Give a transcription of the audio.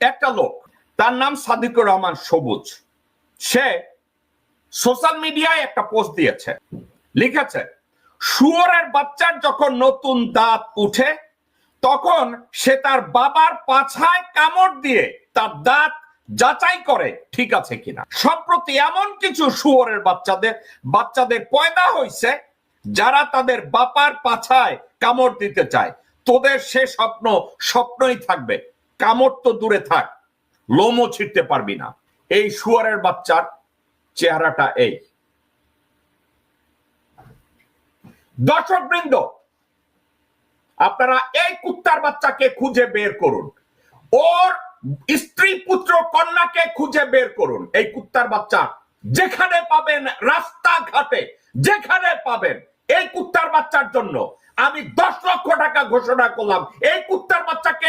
একটা লোক, তার নাম সাদিকুর রহমান সবুজ। সে সোশ্যাল মিডিয়ায় একটা পোস্ট দিয়েছে। লিখেছে, শুয়োরের বাচ্চার যখন নতুন দাঁত উঠে, তখন সে তার বাবার পাছায় কামড় দিয়ে তার দাঁত যাচাই করে ঠিক আছে কিনা। সম্প্রতি এমন কিছু শুয়োরের বাচ্চাদের বাচ্চাদের পয়দা হয়েছে যারা তাদের বাপার পাছায় কামড় দিতে চায়। তোদের সে স্বপ্ন, স্বপ্নই থাকবে। কামড় তো দূরে থাক, লোমও ছিঁড়তে পারবি না। এই শুয়ারের বাচ্চার চেহারাটা এই। দর্শক বৃন্দ আপনারা এই কুত্তার বাচ্চাকে খুঁজে বের করুন। ওর স্ত্রী পুত্র কন্যাকে খুঁজে বের করুন। এই কুত্তার বাচ্চা যেখানে পাবেন রাস্তাঘাটে, যেখানে পাবেন এই কুত্তার বাচ্চার জন্য। আমি দশ লক্ষ টাকা ঘোষণা করলাম, এই কুত্তার বাচ্চাকে